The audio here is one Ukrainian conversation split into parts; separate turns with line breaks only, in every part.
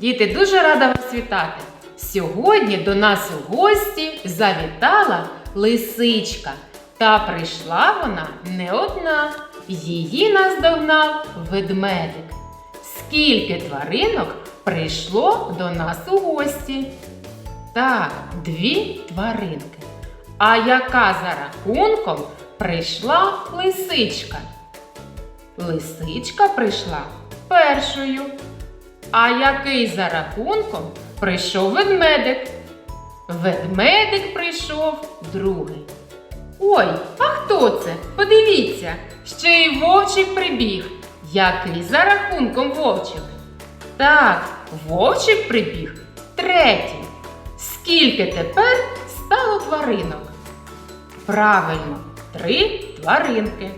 Діти, дуже рада вас вітати. Сьогодні до нас у гості завітала лисичка. Та прийшла вона не одна. Її наздогнав ведмедик. Скільки тваринок прийшло до нас у гості? Так, дві тваринки. А яка за рахунком прийшла лисичка? Лисичка прийшла першою. А який за рахунком прийшов ведмедик? Ведмедик прийшов другий. Ой, а хто це? Подивіться, ще й вовчик прибіг. Який за рахунком вовчик? Так, вовчик прибіг третій. Скільки тепер стало тваринок? Правильно, три тваринки.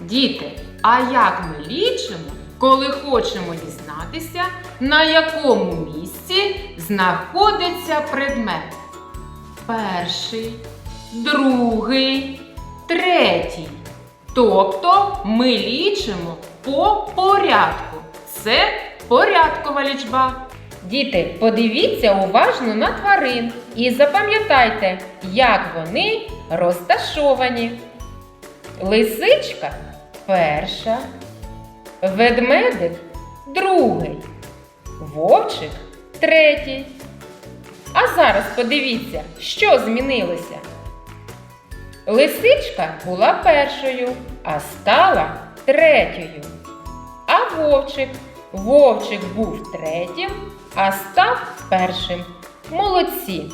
Діти, а як ми лічимо, коли хочемо дізнатися, на якому місці знаходиться предмет? Перший, другий, третій. Тобто ми лічимо по порядку. Це порядкова лічба. Діти, подивіться уважно на тварин і запам'ятайте, як вони розташовані. Лисичка перша, ведмедик другий, вовчик третій. А зараз подивіться, що змінилося. Лисичка була першою, а стала третьою. А вовчик, вовчик був третім, а став першим. Молодці.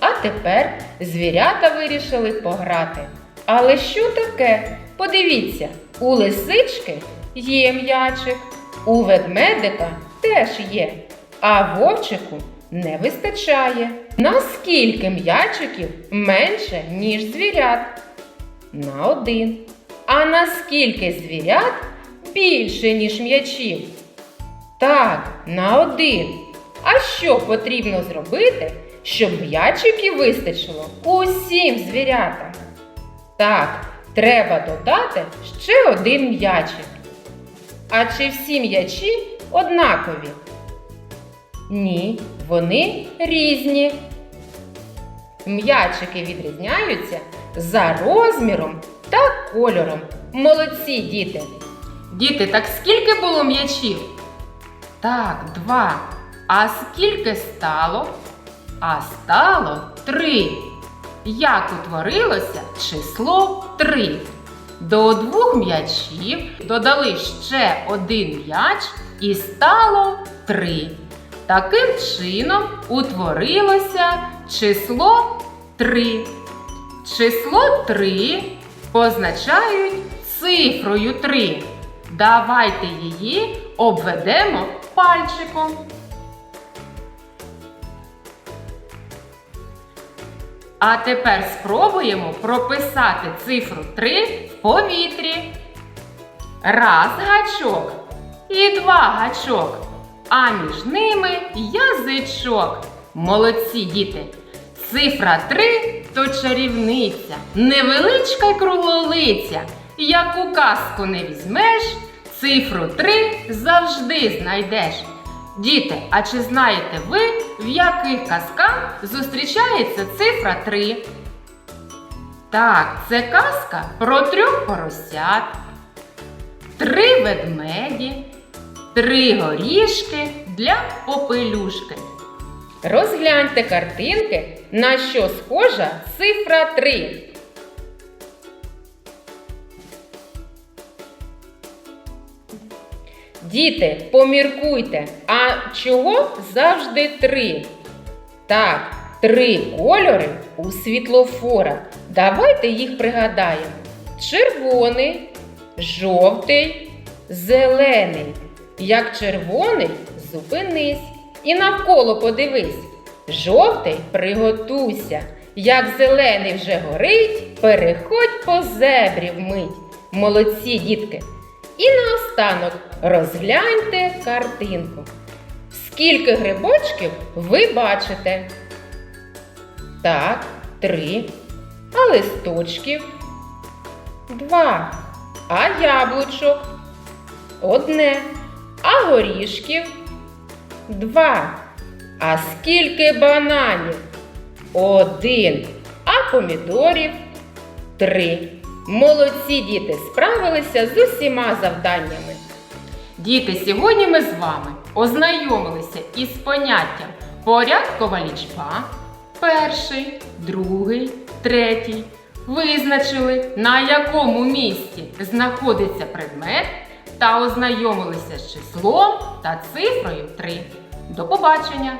А тепер звірята вирішили пограти. Але що таке? Подивіться, у лисички є м'ячик, у ведмедика теж є, а вовчику не вистачає. Наскільки м'ячиків менше, ніж звірят? На один. А наскільки звірят більше, ніж м'ячів? Так, на один. А що потрібно зробити, щоб м'ячиків вистачило усім звірятам? Так, треба додати ще один м'ячик. А чи всі м'ячі однакові? Ні, вони різні. М'ячики відрізняються за розміром та кольором. Молодці, діти! Діти, так скільки було м'ячів? Так, два. А скільки стало? А стало три. Як утворилося число три? До двох м'ячів додали ще один м'яч і стало три. Таким чином утворилося число 3. Число 3 позначають цифрою 3. Давайте її обведемо пальчиком. А тепер спробуємо прописати цифру 3 в повітрі. Раз гачок і два гачок, а між ними язичок. Молодці діти! Цифра 3 то чарівниця, невеличка й круглолиця. Яку казку не візьмеш, цифру 3 завжди знайдеш. Діти, а чи знаєте ви, в яких казках зустрічається цифра 3? Так, це казка про трьох поросят, три ведмеді, три горішки для попелюшки. Розгляньте картинки, на що схожа цифра 3. Діти, поміркуйте, а чого завжди три? Так, три кольори у світлофора. Давайте їх пригадаємо: червоний, жовтий, зелений. Як червоний, зупинись і навколо подивись. Жовтий приготуйся. Як зелений вже горить, переходь по зебрі вмить. Молодці, дітки! І наостанок розгляньте картинку. Скільки грибочків ви бачите? Так, три. А листочків? Два. А яблучок? Одне. А горішків? два. А скільки бананів? Один. А помідорів три. Молодці діти справилися з усіма завданнями. Діти, сьогодні ми з вами ознайомилися із поняттям порядкова лічба, перший, другий, третій. Визначили, на якому місці знаходиться предмет та ознайомилися з числом та цифрою 3. До побачення!